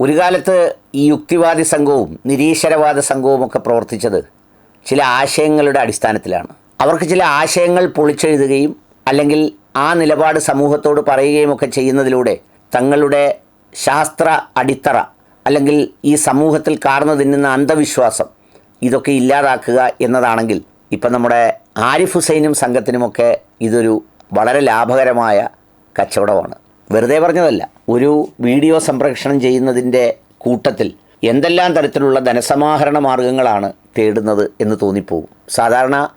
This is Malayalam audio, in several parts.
ഒരു കാലത്ത് ഈ യുക്തിവാദി സംഘവും നിരീശ്വരവാദ സംഘവും ഒക്കെ പ്രവർത്തിച്ചത് ചില ആശയങ്ങളുടെ അടിസ്ഥാനത്തിലാണ്. അവർക്ക് ചില ആശയങ്ങൾ പൊളിച്ചെഴുതുകയും അല്ലെങ്കിൽ ആ നിലപാട് സമൂഹത്തോട് പറയുകയും ഒക്കെ ചെയ്യുന്നതിലൂടെ തങ്ങളുടെ ശാസ്ത്ര അടിത്തറ അല്ലെങ്കിൽ ഈ സമൂഹത്തിൽ കാർന്നു തിന്നുന്ന അന്ധവിശ്വാസം ഇതൊക്കെ ഇല്ലാതാക്കുക എന്നതാണെങ്കിൽ ഇപ്പം നമ്മുടെ ആരിഫ് ഹുസൈനും സംഘത്തിനുമൊക്കെ ഇതൊരു വളരെ ലാഭകരമായ കച്ചവടമാണ്. വെറുതെ പറഞ്ഞതല്ല. ഒരു വീഡിയോ സംപ്രേഷണം ചെയ്യുന്നതിന്റെ കൂട്ടത്തിൽ എന്തെല്ലാം തരത്തിലുള്ള ധനസമാഹരണ മാർഗങ്ങളാണ് തേടുന്നത് എന്ന് തോന്നിപ്പോകും. സാധാരണ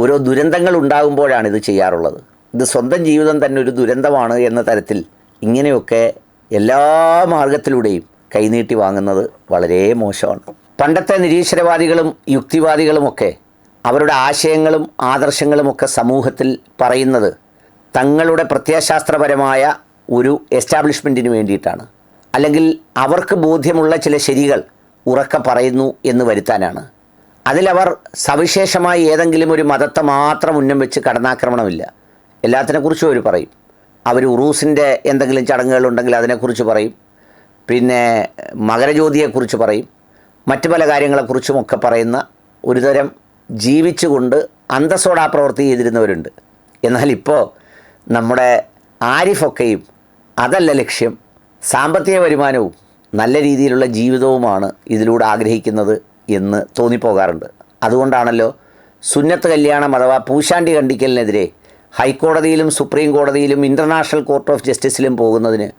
ഓരോ ദുരന്തങ്ങൾ ഉണ്ടാകുമ്പോഴാണ് ഇത് ചെയ്യാറുള്ളത്. ഇത് സ്വന്തം ജീവിതം തന്നെ ഒരു ദുരന്തമാണ് എന്ന തരത്തിൽ ഇങ്ങനെയൊക്കെ എല്ലാ മാർഗത്തിലൂടെയും കൈനീട്ടി വാങ്ങുന്നത് വളരെ മോശമാണ്. പണ്ടത്തെ നിരീശ്വരവാദികളും യുക്തിവാദികളുമൊക്കെ അവരുടെ ആശയങ്ങളും ആദർശങ്ങളുമൊക്കെ സമൂഹത്തിൽ പറയുന്നത് തങ്ങളുടെ പ്രത്യയശാസ്ത്രപരമായ ഒരു എസ്റ്റാബ്ലിഷ്മെന്റിന് വേണ്ടിയിട്ടാണ്. അല്ലെങ്കിൽ അവർക്ക് ബോധ്യമുള്ള ചില ശരികൾ ഉറക്കെ പറയുന്നു എന്ന് വരുത്താനാണ്. അതിലവർ സവിശേഷമായി ഏതെങ്കിലും ഒരു മതത്തെ മാത്രം ഉന്നം വെച്ച് കടന്നാക്രമണമില്ല. എല്ലാത്തിനെക്കുറിച്ചും അവർ പറയും. അവർ ഉറൂസിന്റെ എന്തെങ്കിലും ചടങ്ങുകളുണ്ടെങ്കിൽ അതിനെക്കുറിച്ച് പറയും. പിന്നെ മകരജ്യോതിയെക്കുറിച്ച് പറയും. മറ്റു പല കാര്യങ്ങളെക്കുറിച്ചും ഒക്കെ പറയുന്ന ഒരുതരം ജീവിച്ചുകൊണ്ട് അന്തസ്സോടെ പ്രവൃത്തി ചെയ്തിരുന്നവരുണ്ട്. എന്നാൽ ഇപ്പോൾ നമ്മുടെ ആരിഫൊക്കെയും അതല്ല ലക്ഷ്യം. സാമ്പത്തിക വരുമാനവും നല്ല രീതിയിലുള്ള ജീവിതവുമാണ് ഇതിലൂടെ ആഗ്രഹിക്കുന്നത് എന്ന് തോന്നിപ്പോകാറുണ്ട്. അതുകൊണ്ടാണല്ലോ സുന്നത്ത് കല്യാണം അഥവാ പൂശാണ്ടി കണ്ടിക്കലിനെതിരെ ഹൈക്കോടതിയിലും സുപ്രീം കോടതിയിലും ഇന്റർനാഷണൽ കോർട്ട് ഓഫ് ജസ്റ്റിസിലും പോകുന്നതിന്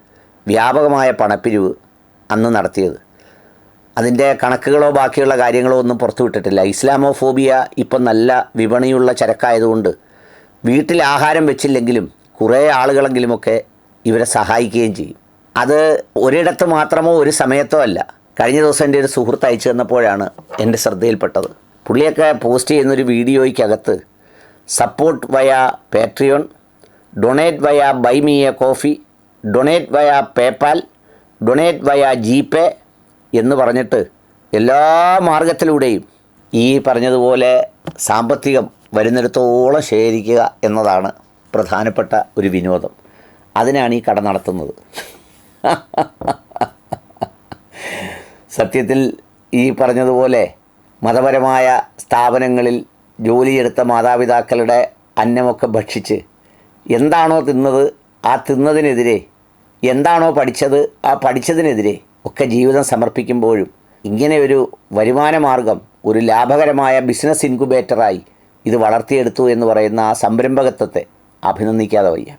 വ്യാപകമായ പണപ്പിരിവ് അന്ന് നടത്തിയത്. അതിന്റെ കണക്കുകളോ ബാക്കിയുള്ള കാര്യങ്ങളോ ഒന്നും പുറത്തുവിട്ടിട്ടില്ല. ഇസ്ലാമോഫോബിയ ഇപ്പം നല്ല വിപണിയുള്ള ചരക്കായതുകൊണ്ട് വീട്ടിൽ ആഹാരം വെച്ചില്ലെങ്കിലും കുറേ ആളുകളെങ്കിലുമൊക്കെ ഇവരെ സഹായിക്കുകയും ചെയ്യും. അത് ഒരിടത്ത് മാത്രമോ ഒരു സമയത്തോ അല്ല. കഴിഞ്ഞ ദിവസം എന്റെ ഒരു സുഹൃത്ത് അയച്ചു തന്നപ്പോഴാണ് എന്റെ ശ്രദ്ധയിൽപ്പെട്ടത്. പുള്ളിയൊക്കെ പോസ്റ്റ് ചെയ്യുന്നൊരു വീഡിയോയ്ക്കകത്ത് support via Patreon donate via buy me a coffee donate via PayPal donate via G Pay എന്ന് പറഞ്ഞിട്ട് എല്ലാ മാർഗത്തിലൂടെയും ഈ പറഞ്ഞതുപോലെ സാമ്പത്തികം വരുന്നിടത്തോളം ശേഖരിക്കുക എന്നതാണ് പ്രധാനപ്പെട്ട ഒരു വിനോദം. അതിനാണ് ഈ കട നടത്തുന്നത്. സത്യത്തിൽ ഈ പറഞ്ഞതുപോലെ മതപരമായ സ്ഥാപനങ്ങളിൽ ജോലിയെടുത്ത മാതാപിതാക്കളുടെ അന്നമൊക്കെ ഭക്ഷിച്ച് എന്താണോ തിന്നത് ആ തിന്നതിനെതിരെ എന്താണോ പഠിച്ചത് ആ പഠിച്ചതിനെതിരെ ഒക്കെ ജീവിതം സമർപ്പിക്കുമ്പോഴും ഇങ്ങനെ ഒരു വരുമാന മാർഗം ഒരു ലാഭകരമായ ബിസിനസ് ഇൻക്യുബേറ്ററായി ഇത് വളർത്തിയെടുത്തു എന്ന് പറയുന്ന ആ സംരംഭകത്വത്തെ അഭിനന്ദിക്കാതെ വയ്യ.